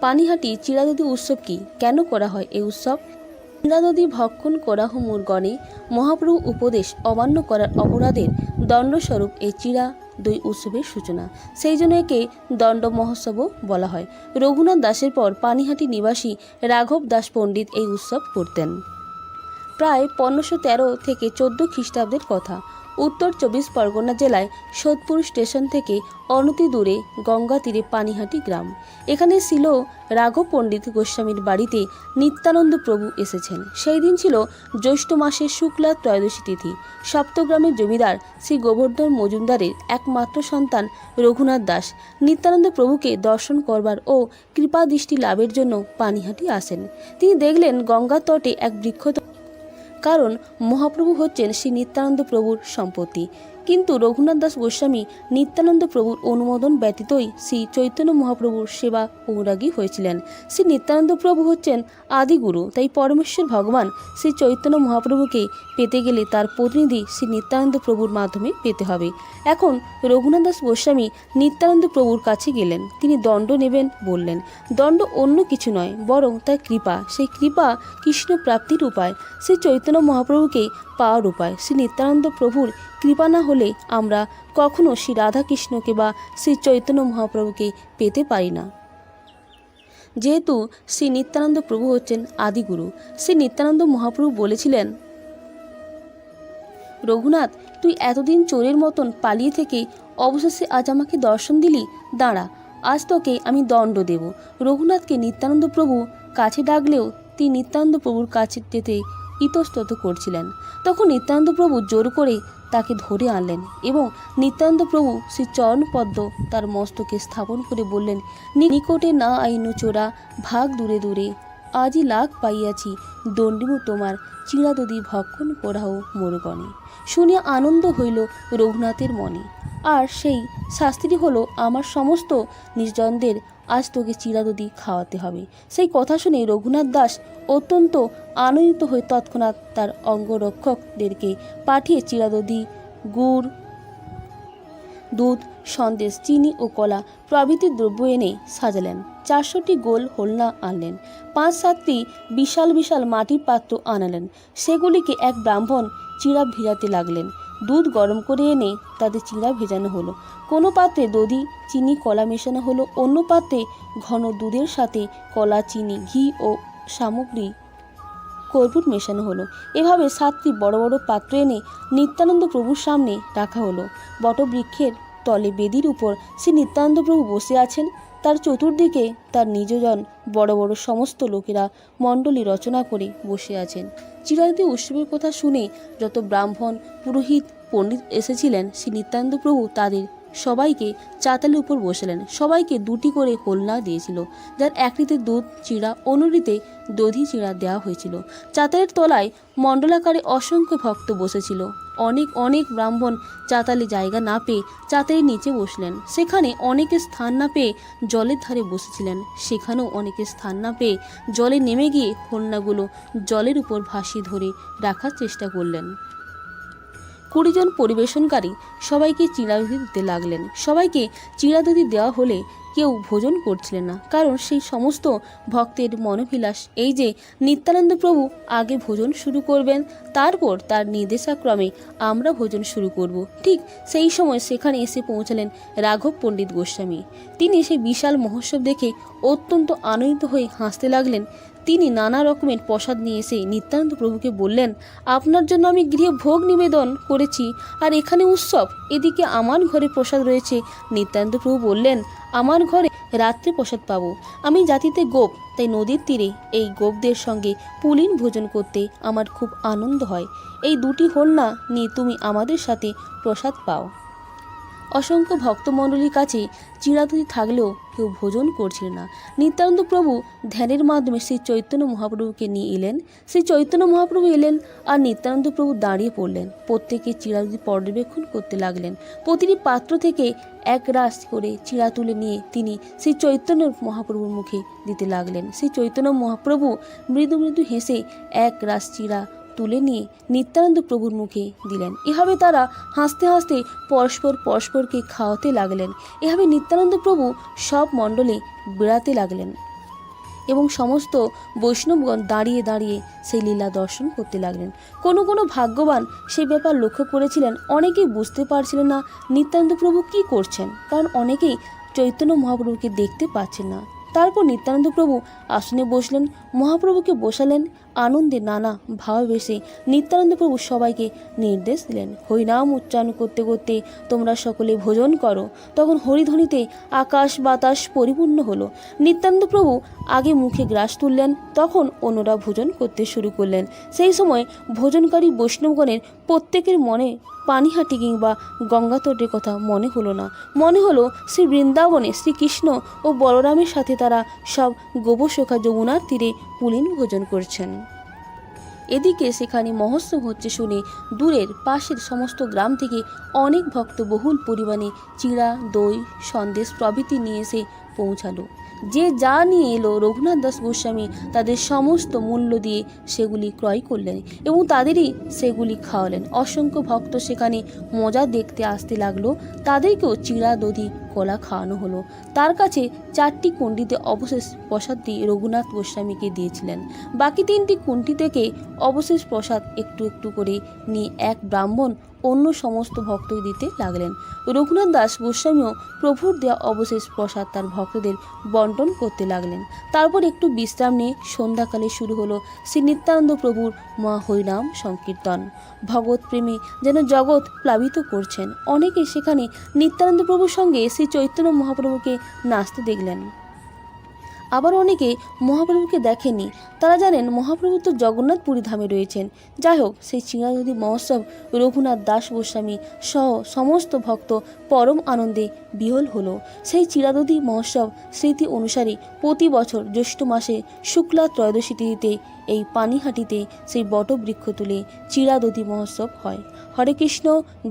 পানিহাটি চিরাদদি উৎসব কি? কেন করা হয় এই উৎসব? চিরাদদি ভক্ষণ করা হুমুর গণে মহাপ্রভু উপদেশ অমান্য করার অপরাধের দণ্ডস্বরূপ এই চিরা দুই উৎসবের সূচনা। সেই জন্য একে দণ্ড মহোৎসবও বলা হয়। রঘুনাথ দাসের পর পানিহাটি নিবাসী রাঘব দাস পণ্ডিত এই উৎসব করতেন। প্রায় পনেরোশো তেরো থেকে চোদ্দ খ্রিস্টাব্দের কথা। উত্তর চব্বিশ পরগনা জেলায় সোদপুর স্টেশন থেকে অনতি দূরে গঙ্গা তীরে পানিহাটি গ্রাম। এখানে ছিল রাঘব পণ্ডিত গোস্বামীর বাড়িতে নিত্যানন্দ প্রভু এসেছেন। সেই দিন ছিল জ্যৈষ্ঠ মাসের শুক্লা ত্রয়োদশী তিথি। সপ্তগ্রামের জমিদার শ্রী গোবর্ধন মজুমদারের একমাত্র সন্তান রঘুনাথ দাস। নিত্যানন্দ প্রভুকে দর্শন করবার ও কৃপা দৃষ্টি লাভের জন্য পানিহাটি আসেন। তিনি দেখলেন গঙ্গার তটে এক বৃক্ষ কারণ মহাপ্রভু হচ্ছেন শ্রী নিত্যানন্দ প্রভুর সম্পত্তি। কিন্তু রঘুনাথ দাস গোস্বামী নিত্যানন্দ প্রভুর অনুমোদন ব্যতীতই শ্রী চৈতন্য মহাপ্রভুর সেবা অনুরাগী হয়েছিলেন। শ্রী নিত্যানন্দ প্রভু হচ্ছেন আদিগুরু, তাই পরমেশ্বর ভগবান শ্রী চৈতন্য মহাপ্রভুকে পেতে গেলে তার প্রতিনিধি শ্রী নিত্যানন্দ প্রভুর মাধ্যমে পেতে হবে। এখন রঘুনাথ দাস গোস্বামী নিত্যানন্দ প্রভুর কাছে গেলেন। তিনি দণ্ড নেবেন বললেন, দণ্ড অন্য কিছু নয়, বরং তার কৃপা। সেই কৃপা কৃষ্ণ প্রাপ্তির উপায় শ্রী চৈতন্য মহাপ্রভুকে পাওয়ার উপায়। শ্রী নিত্যানন্দ প্রভুর কৃপা না হলে আমরা কখনো শ্রী রাধাকৃষ্ণকে বা শ্রী চৈতন্য মহাপ্রভুকে পেতে পারি না। যেহেতু শ্রী নিত্যানন্দ প্রভু হচ্ছেন আদিগুরু, শ্রী নিত্যানন্দ মহাপ্রভু বলেছিলেন, রঘুনাথ, তুই এতদিন চোরের মতন পালিয়ে থেকে অবশেষে আজ আমাকে দর্শন দিলি? দাঁড়া, আজ তোকে আমি দণ্ড দেব। রঘুনাথকে নিত্যানন্দ প্রভু কাছে ডাকলেও তিনি নিত্যানন্দ প্রভুর কাছে যেতে ইতস্তত করছিলেন। তখন নিত্যানন্দ প্রভু জোর করে তাকে ধরে আনলেন এবং নিত্যানন্দ প্রভু শ্রী চরণপদ্ম তার মস্তকে স্থাপন করে বললেন, নিকটে না আইনু চোরা, ভাগ দূরে দূরে আজই লাখ পাইয়াছি দণ্ডিমু তোমার চিরাদদি ভক্ষণ করাও মোরগণে শুনিয়া আনন্দ হইল রঘুনাথের মনে। আর সেই শাস্তিটি হলো আমার সমস্ত নির্জনদের আজ তোকে চিরাদদি খাওয়াতে হবে। সেই কথা শুনে রঘুনাথ দাস অত্যন্ত আনন্দিত হয়ে তৎক্ষণাৎ তার অঙ্গরক্ষকদেরকে পাঠিয়ে চিরাদদি, গুড়, দুধ, সন্দেশ, চিনি ও কলা প্রভৃতি দ্রব্য এনে সাজালেন। চারশোটি গোল হোলনা আনলেন। পাঁচ সাতটি বিশাল বিশাল মাটির পাত্র আনালেন। সেগুলিকে এক ব্রাহ্মণ চিড়া ভিজাতে লাগলেন। দুধ গরম করে এনে তাতে চিড়া ভেজানো হলো। কোনো পাত্রে দধি, চিনি, কলা মেশানো হলো। অন্য পাত্রে ঘন দুধের সাথে কলা, চিনি, ঘি ও সামগ্রী কর্পূর মেশানো হলো। এভাবে সাতটি বড় বড় পাত্র এনে নিত্যানন্দ প্রভুর সামনে রাখা হলো। বটবৃক্ষের তলে বেদির উপর শ্রী নিত্যানন্দ প্রভু বসে আছেন। তার চতুর্দিকে তার নিজজন বড় বড় সমস্ত লোকেরা মণ্ডলী রচনা করে বসে আছেন। চিরায়তী উৎসবের কথা শুনে যত ব্রাহ্মণ পুরোহিত পণ্ডিত এসেছিলেন শ্রী নিত্যানন্দ প্রভু তাদের সবাইকে চাতালের উপর বসালেন। সবাইকে দুটি করে হোলনা দিয়েছিল, যার একটিতে দুধ চিড়া, অন্যটিতে দধি চিড়া দেওয়া হয়েছিল। চাতালের তলায় মণ্ডলাকারে অসংখ্য ভক্ত বসেছিল। অনেক অনেক ব্রাহ্মণ চাতালে জায়গা না পেয়ে চাতালের নিচে বসলেন। সেখানে অনেকে স্থান না পেয়ে জলের ধারে বসেছিলেন। সেখানেও অনেকে স্থান না পেয়ে জলে নেমে গিয়ে হোলনাগুলো জলের উপর ভাসিয়ে ধরে রাখার চেষ্টা করলেন। কুড়িজন পরিবেশনকারী সবাইকে চিড়াদধি দিতে লাগলেন। সবাইকে চিড়াদধি দেওয়া হলে কেউ ভোজন করছিলেন না। কারণ সেই সমস্ত ভক্তের মনোবিলাস এই যে নিত্যানন্দ প্রভু আগে ভোজন শুরু করবেন, তারপর তার নির্দেশাক্রমে আমরা ভোজন শুরু করব। ঠিক সেই সময় সেখানে এসে পৌঁছালেন রাঘব পণ্ডিত গোস্বামী। তিনি সেই বিশাল মহোৎসব দেখে অত্যন্ত আনন্দিত হয়ে হাসতে লাগলেন তিনি নানা রকমের প্রসাদ নিয়ে এসে নিত্যানন্দ প্রভুকে বললেন, আপনার জন্য আমি গৃহে ভোগ নিবেদন করেছি, আর এখানে উৎসব, এদিকে আমার ঘরে প্রসাদ রয়েছে। নিত্যানন্দ প্রভু বললেন, আমার ঘরে রাত্রে প্রসাদ পাবো। আমি জাতিতে গোপ, তাই নদীর তীরে এই গোপদের সঙ্গে পুলিন ভোজন করতে আমার খুব আনন্দ হয়। এই দুটি না নিয়ে তুমি আমাদের সাথে প্রসাদ পাও। অসংখ্য ভক্তমণ্ডলীর কাছে চিরাদতি থাকলেও কেউ ভোজন করছিল না। নিত্যানন্দ প্রভু ধ্যানের মাধ্যমে শ্রী চৈতন্য মহাপ্রভুকে নিয়ে এলেন। শ্রী চৈতন্য মহাপ্রভু এলেন আর নিত্যানন্দ প্রভু দাঁড়িয়ে পড়লেন। প্রত্যেকে চিরাদতি পর্যবেক্ষণ করতে লাগলেন। প্রতিটি পাত্র থেকে এক রাস করে চিরা তুলে নিয়ে তিনি শ্রী চৈতন্য মহাপ্রভুর মুখে দিতে লাগলেন। শ্রী চৈতন্য মহাপ্রভু মৃদু মৃদু হেসে এক রাস চিরা তুলে নিয়ে নিত্যানন্দ প্রভুর মুখে দিলেন। এভাবে তারা হাসতে হাসতে পরস্পর পরস্পরকে খাওয়াতে লাগলেন। এভাবে নিত্যানন্দ প্রভু সব মণ্ডলে বেড়াতে লাগলেন এবং সমস্ত বৈষ্ণবগণ দাঁড়িয়ে দাঁড়িয়ে সেই লীলা দর্শন করতে লাগলেন। কোনো কোনো ভাগ্যবান সেই ব্যাপার লক্ষ্য করেছিলেন, অনেকেই বুঝতে পারছিলেন না নিত্যানন্দ প্রভু কী করছেন, কারণ অনেকেই চৈতন্য মহাপ্রভুকে দেখতে পাচ্ছেন না। তারপর নিত্যানন্দ প্রভু আসনে বসলেন, মহাপ্রভুকে বসালেন আনন্দে নানা ভাবাবেশে নিত্যানন্দ প্রভু সবাইকে নির্দেশ দিলেন। হরিনাম উচ্চারণ করতে করতে তোমরা সকলে ভোজন করো। তখন হরিধ্বনিতে আকাশ বাতাস পরিপূর্ণ হলো। নিত্যানন্দ প্রভু আগে মুখে গ্রাস তুললেন, তখন অন্যরা ভোজন করতে শুরু করলেন। সেই সময় ভোজনকারী বৈষ্ণবগণের প্রত্যেকের মনে পানিহাটি কিংবা গঙ্গাতটের কথা মনে হলো না। মনে হলো শ্রী বৃন্দাবনে শ্রীকৃষ্ণ ও বলরামের সাথে তারা সব গোবসখা যমুনার তীরে পুলিন ভোজন করছেন। এদিকে সেখানে মহোৎসব হচ্ছে শুনে দূরের পাশের সমস্ত গ্রাম থেকে অনেক ভক্ত বহুল পরিমাণে চিড়া, দই, সন্দেশ প্রভৃতি নিয়ে এসে পৌঁছালো। যে যা নিয়ে এলো রঘুনাথ দাস গোস্বামী তাদের সমস্ত মূল্য দিয়ে সেগুলি ক্রয় করলেন এবং তাদেরই সেগুলি খাওয়ালেন। অসংখ্য ভক্ত সেখানে মজা দেখতে আসতে লাগল। তাদেরকেও চিড়া দধি কলা খাওয়ানো হলো। তার কাছে চারটি কুণ্ডিতে অবশেষ প্রসাদ দিয়ে রঘুনাথ গোস্বামীকে দিয়েছিলেন। বাকি তিনটি কুণ্ঠি থেকে অবশেষ প্রসাদ একটু একটু করে নিয়ে এক ব্রাহ্মণ অন্য সমস্ত ভক্তকে দিতে লাগলেন। রঘুনাথ দাস গোস্বামীও প্রভুর দেওয়া অবশেষ প্রসাদ তার ভক্তদের বন্টন করতে লাগলেন। তারপর একটু বিশ্রাম নিয়ে সন্ধ্যাকালে শুরু হলো শ্রী নিত্যানন্দ প্রভুর মা হরিনাম সংকীর্তন। ভগৎ প্রেমে যেন জগৎ প্লাবিত করছেন। অনেকে সেখানে নিত্যানন্দ প্রভুর সঙ্গে শ্রী চৈতন্য মহাপ্রভুকে নাচতে দেখলেন। আবার অনেকে মহাপ্রভুকে দেখেনি তারা জানেন মহাপ্রভু তো জগন্নাথপুরী ধামে রয়েছেন। যাই হোক, সেই চিরানদী মহোৎসব রঘুনাথ দাস গোস্বামী সহ সমস্ত ভক্ত পরম আনন্দে বিহল হলো। সেই চিরাদদী মহোৎসব স্মৃতি অনুসারে প্রতি বছর জ্যৈষ্ঠ মাসে শুক্লা ত্রয়োদশী তিথিতে এই পানিহাটিতে সেই বটবৃক্ষ তুলে চিরাদদী মহোৎসব হয়। হরে কৃষ্ণ,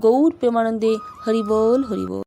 গৌর প্রেমানন্দে হরিবোল হরিবোল।